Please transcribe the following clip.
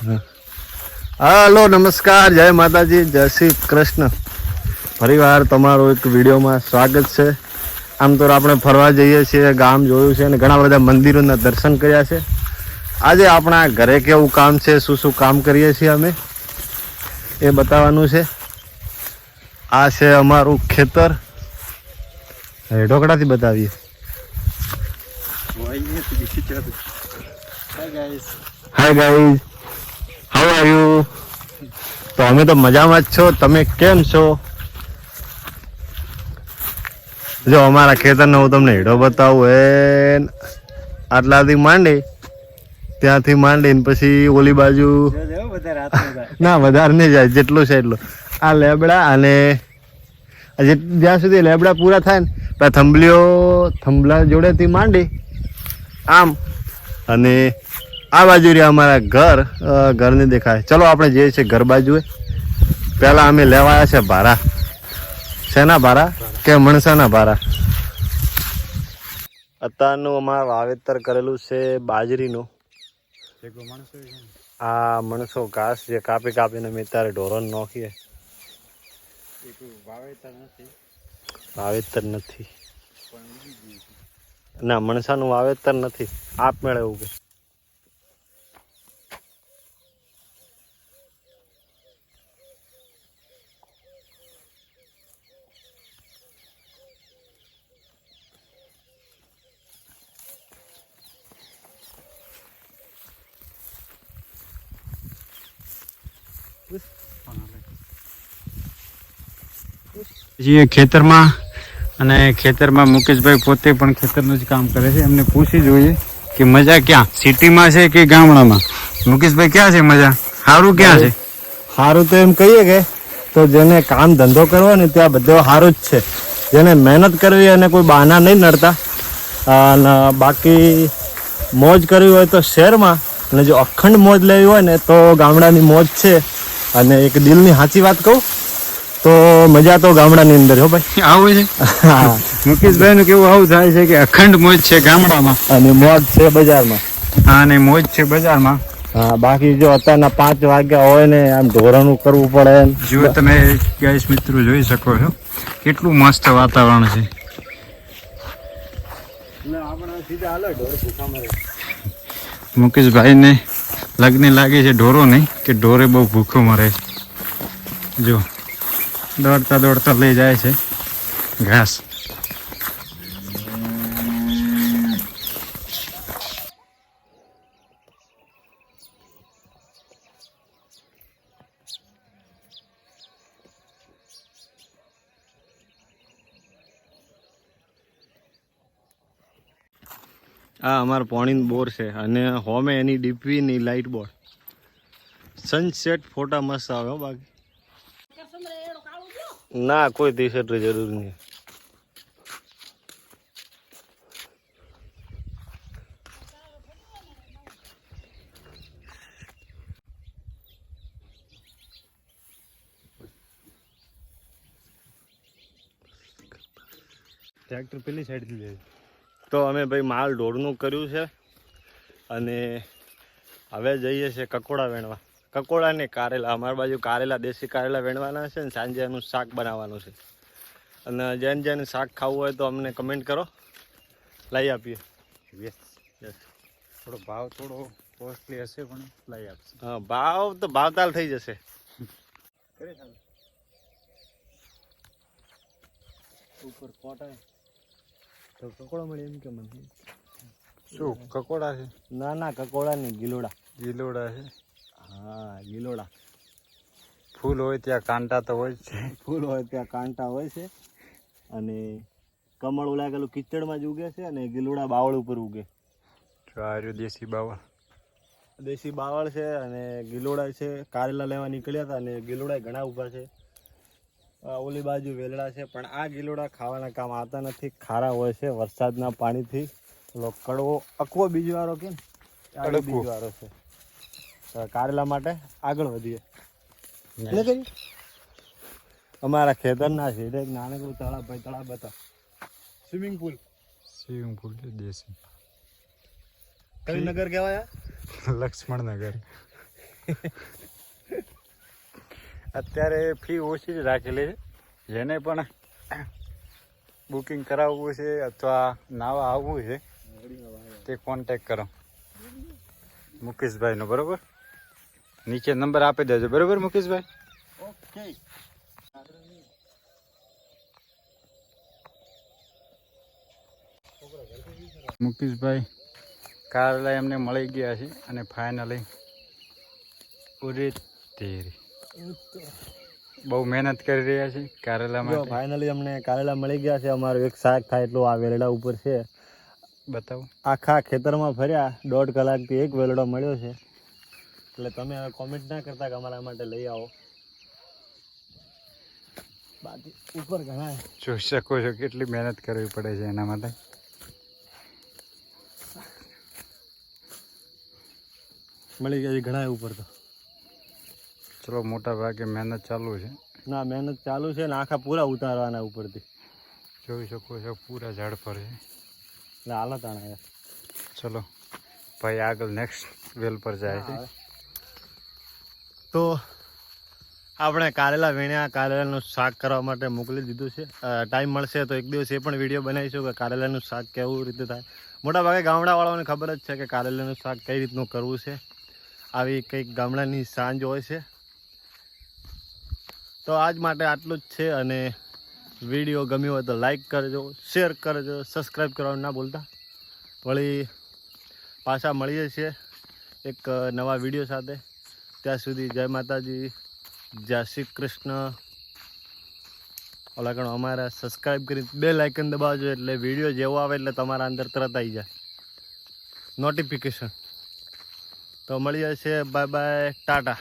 હાલો નમસ્કાર જય માતાજી જય શ્રી કૃષ્ણ. ફરીવાર તમારું એક વિડીયોમાં સ્વાગત છે. આમ તો આપણે ફરવા જઈએ છીએ ગામ જોયું છે અને ઘણા બધા મંદિરોના દર્શન કર્યા છે. આજે આપણા ઘરે કેવું કામ છે શું શું કામ કરીએ છીએ અમે? એ બતાવવાનું છે. આ છે અમારું ખેતર. ઢોકળાથી બતાવીએ. Hi guys how are you તો અમે તો મજામાં જ છો. તમે કેમ છો? જો અમારા ખેતરનો હું તમને હેડો બતાવું. એ આટલાથી માંડી ત્યાંથી માંડીને પછી ઓલી બાજુ ના વધારે નહીં જાય જેટલું છે એટલું. આ લેબડા અને જ્યાં સુધી લેબડા પૂરા થાય ને ત્યાં થંભલીઓ થંભલા જોડેથી માંડી આમ અને આ બાજુ રહ્યા અમારા ઘર. ઘરને દેખાય. ચલો, આપણે જઈએ છીએ ઘર બાજુએ. પહેલા અમે લેવાયા છે ભારા. શેના ભારા? કે મણસાના ભારા? અત્યારનું અમારે વાવેતર કરેલું છે બાજરીનું. આ મણસો ઘાસ જે કાપી કાપીને અમે ત્યારે ઢોરણ નોખીએ. વાવેતર નથી. ના, મણસાનું વાવેતર નથી. આપમેળે એવું કે ખેતરમાં અને ખેતરમાં મુકેશભાઈ પોતે પણ ખેતરનું જ કામ કરે છે. એમને પૂછી જોઈએ કે મજા ક્યાં? સિટીમાં છે કે ગામડામાં? મુકેશભાઈ, ક્યાં છે મજા? સારું ક્યાં છે? સારું તો એમ કહીએ કે, તો જેને કામ ધંધો કરવો ને ત્યાં બધો સારું જ છે. જેને મહેનત કરવી અને કોઈ બહાના નહીં નડતા. અને બાકી મોજ કરવી હોય તો શહેરમાં, અને જો અખંડ મોજ લેવી હોય ને તો ગામડાની મોજ છે. અને એક દિલની સાચી વાત કહું તો મજા તો ગામડાની અંદર હો ભાઈ. આવું છે. મુકેશભાઈ નું કેવું આવું થાય છે કે અખંડ મોજ છે ગામડામાં. અને મોજ છે બજારમાં. હા ને મોજ છે બજારમાં. હા બાકી જો અત્યારના પાંચ વાગ્યા હોય ને આમ ધોરણું કરવું પડે. જો તમે ગાઈસ મિત્રો જોઈ શકો છો. કેટલું મસ્ત વાતાવરણ છે. મુકેશભાઈને લગ્ન લાગે છે ઢોરો નહીં, કે ઢોરે બહુ ભૂખો મરે. જો, દોડતા દોડતા લઈ જાય છે ઘાસ. આ અમારો પોણીન બોર છે અને હોમે એની ડીપી ની લાઇટ બોર્ડ સનસેટ ફોટા મસ્ત આવે બાકી. ના, કોઈ ટી શર્ટ જરૂર નહીં. ટ્રેક્ટર પેલી સાઈડથી જાય. તો અમે ભાઈ માલ ઢોરનું કર્યું છે અને હવે જઈએ છીએ કકોડા વેણવા. કકોડા ને કારેલા અમારી બાજુ કારેલા દેશી કારેલા વેણવાના છે ને સાંજે એનું શાક બનાવવાનું છે. અને જેન જેને શાક ખાવું હોય તો અમને કમેન્ટ કરો. લઈ આપીએ. યસ યસ થોડો ભાવ થોડો કોસ્ટલી હશે પણ લઈ આપશે. હા ભાવ તો ભાવતાલ થઈ જશે. ઉપર કોટા તો કકોડા મળે એમ કે મને. શું કકોડા છે? ના ના કકોડા નહીં ગિલોડા. ગીલોડા છે? હા ગિલોડા. ફૂલ હોય ત્યાં કાંટા તો હોય છે. ફૂલ હોય ત્યાં કાંટા હોય છે. અને કમળ ઓલા કિચડમાં જ ઉગે છે અને ગિલોડા બાવળ ઉપર ઉગે. જો દેશી બાવળ. દેશી બાવળ છે અને ગિલોડા છે. કારેલા લેવા નીકળ્યા હતા અને ગિલોડા ઘણા ઊભા છે. ઓલી બાજુ વેલડા છે પણ આ ગીલોડા ખાવાના કામ આવતા નથી. ખારા હોય છે વરસાદના પાણીથી. કડવો અકવો બીજ વાળો કે ને આ અડકવો. બીજ વાળો છે. કારેલા માટે આગળ વધીએ. અમારા ખેતરના છે એટલે એક નાનકડું તળાવ ભાઈ તળાવ બતા સ્વિમિંગ પુલ સ્વિમિંગ પુલ છે દેશી. કયું નગર કહેવાય? લક્ષ્મણનગર. અત્યારે ફી ઓછી જ રાખેલી છે. જેને પણ બુકિંગ કરાવવું છે અથવા નાવા આવવું છે તે કોન્ટેક કરો. મુકેશભાઈનો બરોબર? નીચે નંબર આપી દેજો. બરોબર મુકેશભાઈ? ઓકે. મુકેશભાઈ કારેલા એમને મળી ગયા છે અને ફાઇનલી પૂરી તેરી બહુ મહેનત કરી રહ્યા છે કારેલા માટે. ફાઇનલી અમને કારેલા મળી ગયા છે. અમારું એક શાક થાય એટલું આ વેલડા ઉપર છે. બતાવો. આખા ખેતરમાં ફર્યા. દોઢ કલાકથી એક વેલડો મળ્યો છે. એટલે તમે હવે કોમેન્ટ ના કરતા કે અમારા માટે લઈ આવો. બાકી ઉપર ઘણા. જોઈ શકો છો કેટલી મહેનત કરવી પડે છે એના માટે. મળી ગયા છે ઘણા ઉપર તો. ચલો મોટા ભાગે મહેનત ચાલુ છે. ના મહેનત ચાલુ છે ને આખા પૂરા ઉતારવાના ઉપરથી. જોઈ શકો છો પૂરા ઝાડ પર છે. એટલે હાલત આણા ચલો ભાઈ આગળ નેક્સ્ટ વેલ પર જાય છે. તો આપણે કારેલા વીણ્યા કારેલાનું શાક કરવા માટે મોકલી દીધું છે. ટાઈમ મળશે તો એક દિવસ એ પણ વીડિયો બનાવીશું કે કારેલાનું શાક કેવું રીતે થાય. મોટા ભાગે ગામડાવાળાઓને ખબર જ છે કે કારેલાનું શાક કઈ રીતનું કરવું છે. આવી કંઈક ગામડાની સાંજ હોય છે. તો આજ માટે આટલું જ છે અને વીડિયો ગમ્યો હોય તો લાઈક કરજો શેર કરજો સબસ્ક્રાઈબ કરવાનું ના ભૂલતા. વળી પાછા મળીએ છીએ એક નવા વીડિયો સાથે. ત્યાં સુધી જય માતાજી, જય શ્રી કૃષ્ણ. ઓલા કણ અમારા સબસ્ક્રાઈબ કરી બે લાઇકન દબાવજો એટલે વીડિયો જેવો આવે એટલે તમારા અંદર તરત આવી જાય. નોટિફિકેશન તો મળીએ છીએ. Bye bye Tata